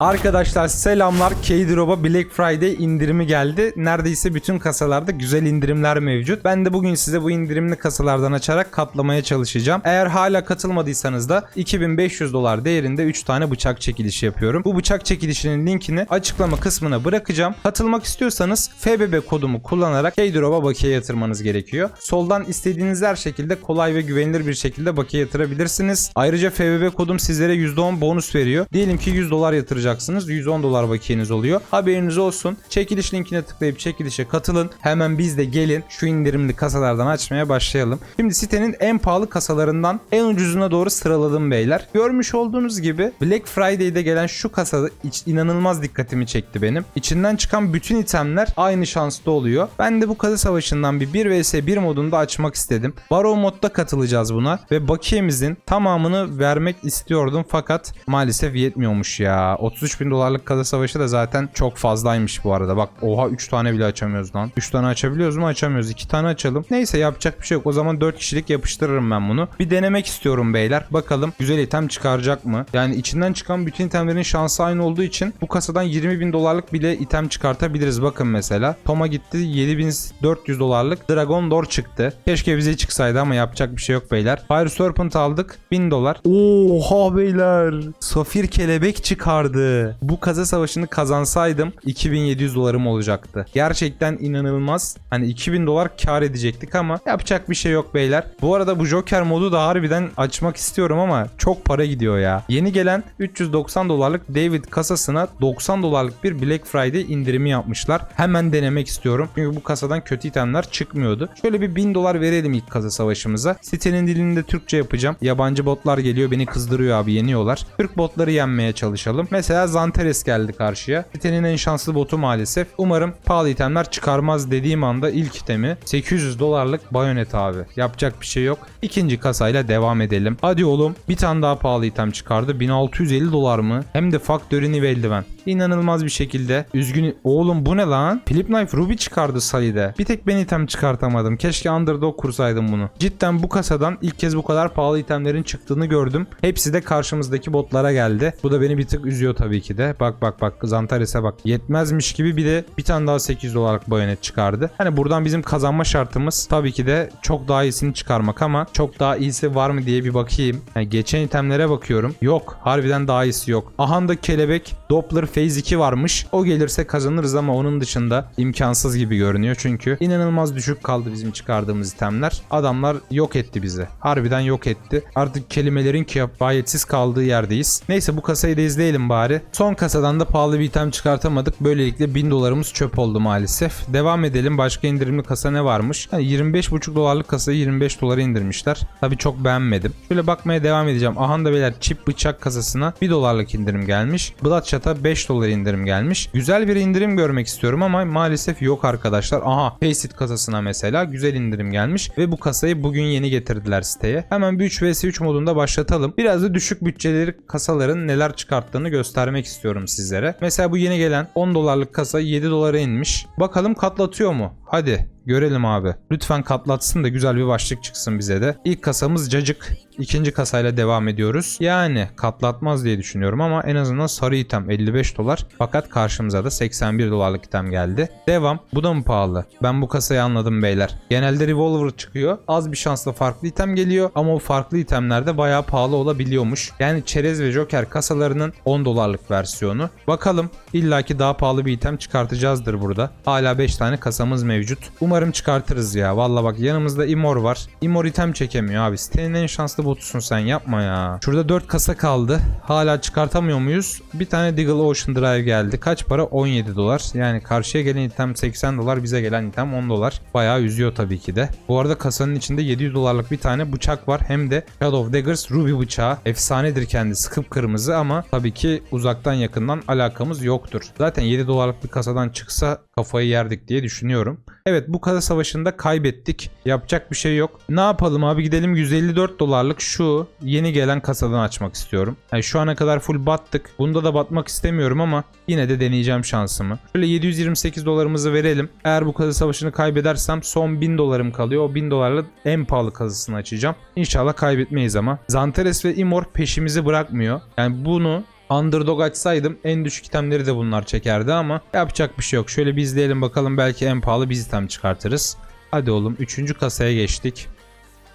Arkadaşlar selamlar. K-Drop'a Black Friday indirimi geldi. Neredeyse bütün kasalarda güzel indirimler mevcut. Ben de bugün size bu indirimli kasalardan açarak katlamaya çalışacağım. Eğer hala katılmadıysanız da 2500 dolar değerinde 3 tane bıçak çekilişi yapıyorum. Bu bıçak çekilişinin linkini açıklama kısmına bırakacağım. Katılmak istiyorsanız FBB kodumu kullanarak K-Drop'a bakiye yatırmanız gerekiyor. Soldan istediğiniz her şekilde kolay ve güvenilir bir şekilde bakiye yatırabilirsiniz. Ayrıca FBB kodum sizlere %10 bonus veriyor. Diyelim ki 100 dolar yatıracaksınız. 110 dolar bakiyeniz oluyor. Haberiniz olsun. Çekiliş linkine tıklayıp çekilişe katılın. Hemen biz de gelin şu indirimli kasalardan açmaya başlayalım. Şimdi sitenin en pahalı kasalarından en ucuzuna doğru sıraladım beyler. Görmüş olduğunuz gibi Black Friday'de gelen şu kasada iç- inanılmaz dikkatimi çekti benim. İçinden çıkan bütün itemler aynı şanslı oluyor. Ben de bu kasa savaşından bir 1 vs 1 modunda açmak istedim. Baro modda katılacağız buna ve bakiyemizin tamamını vermek istiyordum fakat maalesef yetmiyormuş ya. 33 bin dolarlık kasa savaşı da zaten çok fazlaymış bu arada. Bak oha 3 tane bile açamıyoruz lan. 3 tane açabiliyoruz mu? Açamıyoruz. 2 tane açalım. Neyse yapacak bir şey yok. O zaman 4 kişilik yapıştırırım ben bunu. Bir denemek istiyorum beyler. Bakalım güzel item çıkaracak mı? Yani içinden çıkan bütün itemlerin şansı aynı olduğu için bu kasadan 20 bin dolarlık bile item çıkartabiliriz. Bakın mesela. Toma gitti 7400 dolarlık Dragon Door çıktı. Keşke bize çıksaydı ama yapacak bir şey yok beyler. Fire Serpent aldık 1000 dolar. Oha beyler. Safir kelebek çıkardı. Bu kaza savaşını kazansaydım 2700 dolarım olacaktı. Gerçekten inanılmaz. Hani 2000 dolar kar edecektik ama yapacak bir şey yok beyler. Bu arada bu Joker modu da harbiden açmak istiyorum ama çok para gidiyor ya. Yeni gelen 390 dolarlık David kasasına 90 dolarlık bir Black Friday indirimi yapmışlar. Hemen denemek istiyorum. Çünkü bu kasadan kötü itemler çıkmıyordu. Şöyle bir 1000 dolar verelim ilk kasa savaşımıza. Sitenin dilini de Türkçe yapacağım. Yabancı botlar geliyor beni kızdırıyor abi yeniyorlar. Türk botları yenmeye çalışalım. Mesela Zanteres geldi karşıya. Sitenin en şanslı botu maalesef. Umarım pahalı itemler çıkarmaz dediğim anda ilk itemi 800 dolarlık bayonet abi. Yapacak bir şey yok. İkinci kasayla devam edelim. Hadi oğlum bir tane daha pahalı item çıkardı. 1650 dolar mı? Hem de Factory New eldiven. İnanılmaz bir şekilde. Üzgün. Oğlum bu ne lan? Flip Knife Ruby çıkardı sayıda. Bir tek ben item çıkartamadım. Keşke Underdog kursaydım bunu. Cidden bu kasadan ilk kez bu kadar pahalı itemlerin çıktığını gördüm. Hepsi de karşımızdaki botlara geldi. Bu da beni bir tık üzüyor tabii ki de. Bak bak bak Zantares'e bak. Yetmezmiş gibi bir de bir tane daha 800 dolarlık bayonet çıkardı. Hani buradan bizim kazanma şartımız tabii ki de çok daha iyisini çıkarmak ama çok daha iyisi var mı diye bir bakayım. Yani geçen itemlere bakıyorum. Yok. Harbiden daha iyisi yok. Ahanda kelebek Doppler Phase 2 varmış. O gelirse kazanırız ama onun dışında imkansız gibi görünüyor. Çünkü inanılmaz düşük kaldı bizim çıkardığımız itemler. Adamlar yok etti bizi. Harbiden yok etti. Artık kelimelerin kifayetsiz kaldığı yerdeyiz. Neyse bu kasayı da izleyelim bari. Son kasadan da pahalı bir item çıkartamadık. Böylelikle 1000 dolarımız çöp oldu maalesef. Devam edelim. Başka indirimli kasa ne varmış? Yani 25,5 dolarlık kasayı 25 dolara indirmişler. Tabi çok beğenmedim. Şöyle bakmaya devam edeceğim. Aha da beyler çip bıçak kasasına 1 dolarlık indirim gelmiş. Bloodshot'a 5 dolar indirim gelmiş. Güzel bir indirim görmek istiyorum ama maalesef yok arkadaşlar. Aha Faceit kasasına mesela güzel indirim gelmiş ve bu kasayı bugün yeni getirdiler siteye. Hemen bir 3 vs 3 modunda başlatalım. Biraz da düşük bütçeleri kasaların neler çıkarttığını göstermek istiyorum sizlere. Mesela bu yeni gelen 10 dolarlık kasa 7 dolara inmiş. Bakalım katlatıyor mu? Hadi görelim abi. Lütfen katlatsın da güzel bir başlık çıksın bize de. İlk kasamız cacık. İkinci kasayla devam ediyoruz. Yani katlatmaz diye düşünüyorum ama en azından sarı item 55 dolar. Fakat karşımıza da 81 dolarlık item geldi. Devam. Bu da mı pahalı? Ben bu kasayı anladım beyler. Genelde revolver çıkıyor. Az bir şansla farklı item geliyor ama o farklı itemlerde bayağı pahalı olabiliyormuş. Yani çerez ve joker kasalarının 10 dolarlık versiyonu. Bakalım illaki daha pahalı bir item çıkartacağızdır burada. Hala 5 tane kasamız mevcut. Umarım çıkartırız ya. Valla bak yanımızda Imor var. Imor item çekemiyor abi. Sitenin en şanslı botusun sen yapma ya. Şurada 4 kasa kaldı. Hala çıkartamıyor muyuz? Bir tane Deagle Ocean Drive geldi. Kaç para? 17 dolar. Yani karşıya gelen item 80 dolar. Bize gelen item 10 dolar. Bayağı üzüyor tabii ki de. Bu arada kasanın içinde 700 dolarlık bir tane bıçak var. Hem de Shadow Daggers Ruby bıçağı. Efsanedir kendisi. Kıpkırmızı ama tabii ki uzaktan yakından alakamız yoktur. Zaten 7 dolarlık bir kasadan çıksa kafayı yerdik diye düşünüyorum. Evet bu kasa savaşında kaybettik. Yapacak bir şey yok. Ne yapalım abi gidelim 154 dolarlık şu yeni gelen kasadan açmak istiyorum. Yani şu ana kadar full battık. Bunda da batmak istemiyorum ama yine de deneyeceğim şansımı. Şöyle 728 dolarımızı verelim. Eğer bu kasa savaşını kaybedersem son 1000 dolarım kalıyor. O 1000 dolarla en pahalı kasasını açacağım. İnşallah kaybetmeyiz ama. Zanteres ve Imor peşimizi bırakmıyor. Yani bunu Underdog açsaydım en düşük itemleri de bunlar çekerdi ama yapacak bir şey yok. Şöyle bir izleyelim bakalım belki en pahalı biz item çıkartırız. Hadi oğlum 3. kasaya geçtik.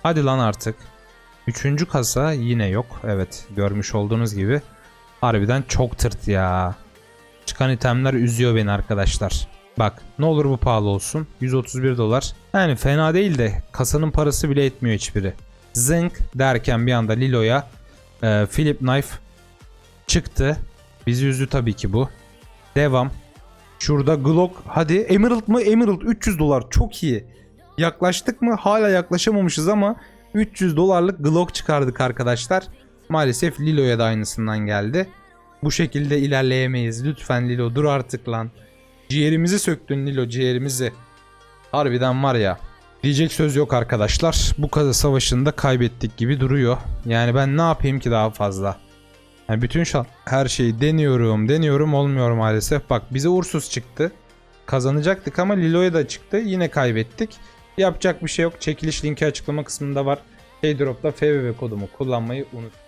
Hadi lan artık. 3. kasa yine yok. Evet görmüş olduğunuz gibi. Harbiden çok tırt ya. Çıkan itemler üzüyor beni arkadaşlar. Bak ne olur bu pahalı olsun. 131 dolar. Yani fena değil de kasanın parası bile etmiyor hiçbiri. Zınk derken bir anda Lilo'ya e, Philip Knife çıktı. Bizi üzdü tabii ki bu. Devam. Şurada Glock. Hadi Emerald mı? Emerald 300 dolar. Çok iyi. Yaklaştık mı? Hala yaklaşamamışız ama 300 dolarlık Glock çıkardık arkadaşlar. Maalesef Lilo'ya da aynısından geldi. Bu şekilde ilerleyemeyiz. Lütfen Lilo dur artık lan. Ciğerimizi söktün Lilo ciğerimizi. Harbiden var ya. Diyecek söz yok arkadaşlar. Bu kasa savaşında kaybettik gibi duruyor. Yani ben ne yapayım ki daha fazla? Yani bütün şan her şeyi deniyorum, deniyorum olmuyor maalesef. Bak bize Ursus çıktı. Kazanacaktık ama Lilo'ya da çıktı. Yine kaybettik. Yapacak bir şey yok. Çekiliş linki açıklama kısmında var. Paydrop'ta FBB kodumu kullanmayı unut.